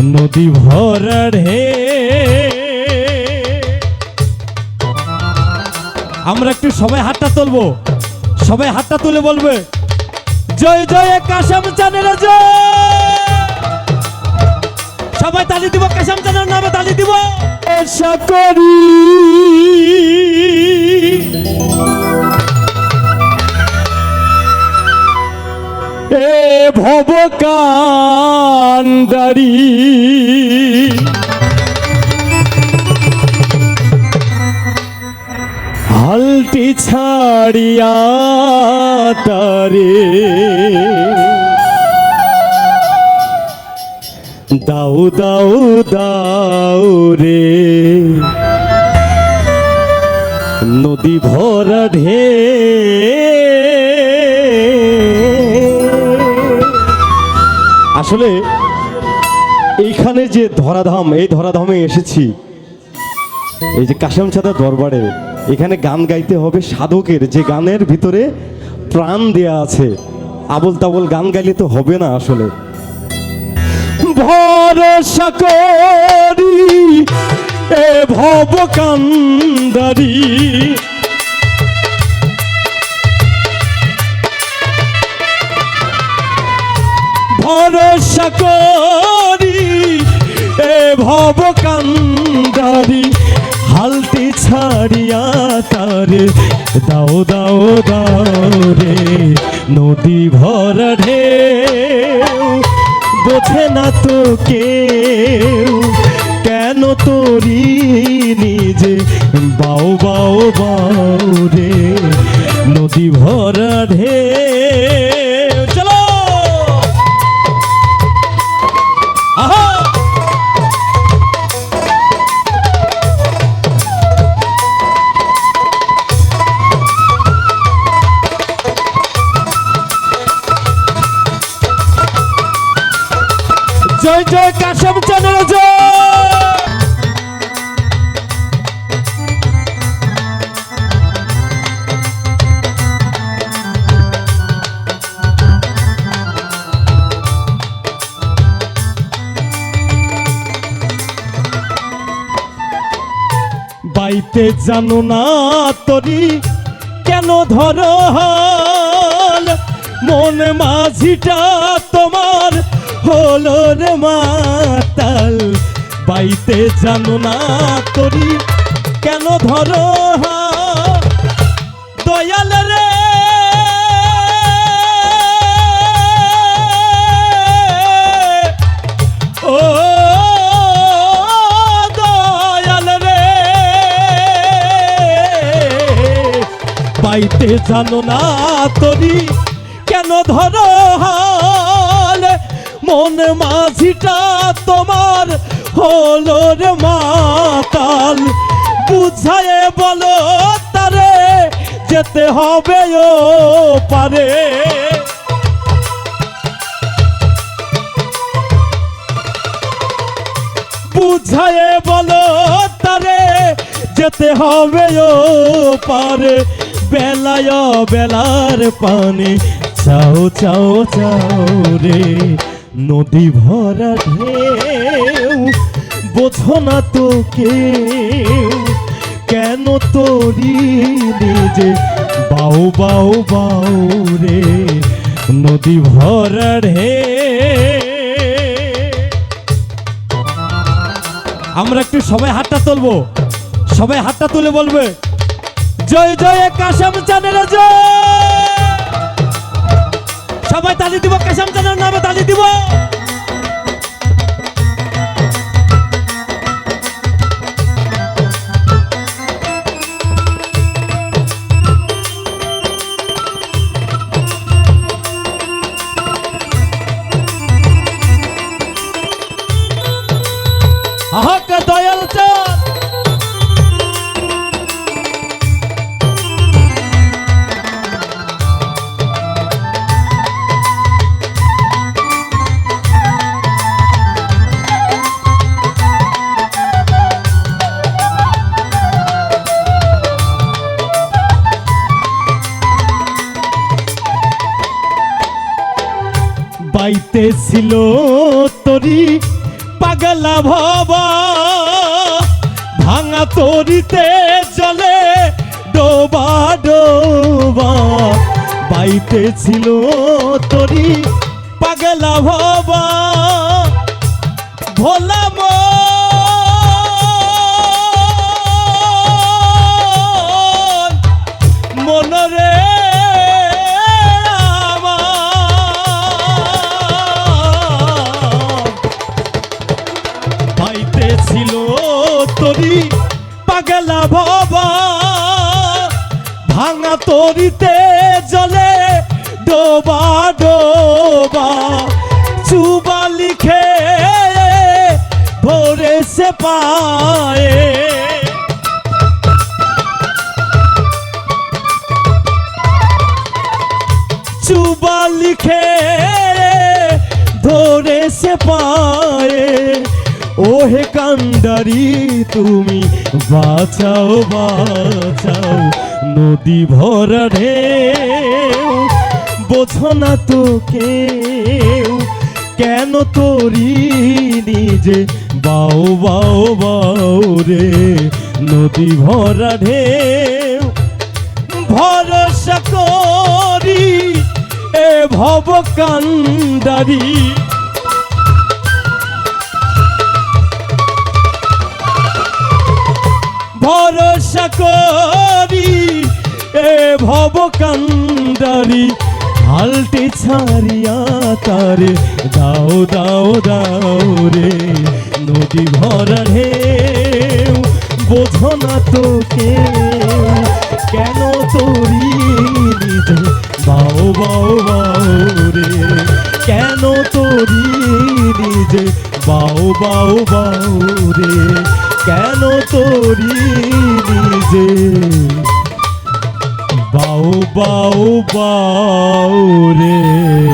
নদী ভরা ঢে আমরা একটু সবাই হাতটা তুলবো। সবাই হাতটা তুলে বলবে, জয় জয়, কাশাম চানের জয়! সবাই তালি দিব, কাশাম চানের নামে তালি দিব। আশা করি। এ ভব ছাড়িয়া তারে। দাও দাও দাও রে। নদী ভরা ঢে। আসলে এইখানে যে ধরাধাম, এই ধরাধামে এসেছি, এই যে কাশেম ছাদা দরবারে এখানে গান গাইতে হবে সাধকের, যে গানের ভিতরে প্রাণ দেয়া আছে। আবল তাবল গান গাইলে তো হবে না আসলে। ভরসা করি, এ ভব কান্দারি। ভরসা করি, এ ভব কান্দারি। হালটি ছাড়িয়া তারে দাও দাও দাও রে। নদী ভরা ঢেউ, বোঝে না তো কেউ, কেন তোরি নিজে? বাও বাও বাও রে। নদী ভরা ঢেউ কাশব চ্যানেল বাইতে জানো না তরি কেন ধর মন মাঝিটা তোমার হলো রে মাতাল, বাইতে জানো না তরি, কেন ধর দয়াল রে। ও দয়াল রে। পাইতে জানো না তরি, কেন ধরো হাল মন মাঝিটা তোমার হলো রে মাতাল। বুঝায়ে বলো তারে, যেতে হবে ও পারে। বুঝায়ে বলো তারে, যেতে হবে ও পারে। বেলায় বেলার পানে, চাও চাও চাও রে। নদী ভরা ঢেউ, বোঝো না তো কেউ কেন তোরি নিজে? বাউ বাউ বাউ রে, নদী ভরা ঢেউ। আমরা একটু সবাই হাতটা তুলবো। সবাই হাতটা তুলে বলবে, জয় জয় কাশাম চানের জয়! সবাই তালি দিব কাশাম দিব পাইতেছিল তরি, পাগলা ভবা, ভাঙা তরিতে জলে ডোবা ডোবা, বাইতে ছিল তরি, পাগলা ভবা, ভোলা তরি, পাগলা ভবা ভাঙা তরিতে জলে ডোবা ডোবা। চুবা লিখে ভরে সে পায়ে। চুবা লিখে ধরে সে পায়ে। ওহে কান্ডারি, তুমি বাঁচাও বাঁচাও নদী ভরা ঢেউ। বোঝো না তো কেউ কেন তোরি নিজে? বাও বাও বাও রে, নদী ভরা ঢেউ। ভরসা করি এ ভব কান্দারি ভরসা করি, এ ভব কান্দারি হালটি ছাড়িয়া তারে, দাও দাও দাও রে, নদী ভরা ঢেউ, বোঝো না তো কেউ কেন তোরি বাও বাও বাও রে, কেন তোরি নিজে বাও বাও রে কেন তোরি নিজে? বাউ বাউ বাউ রে।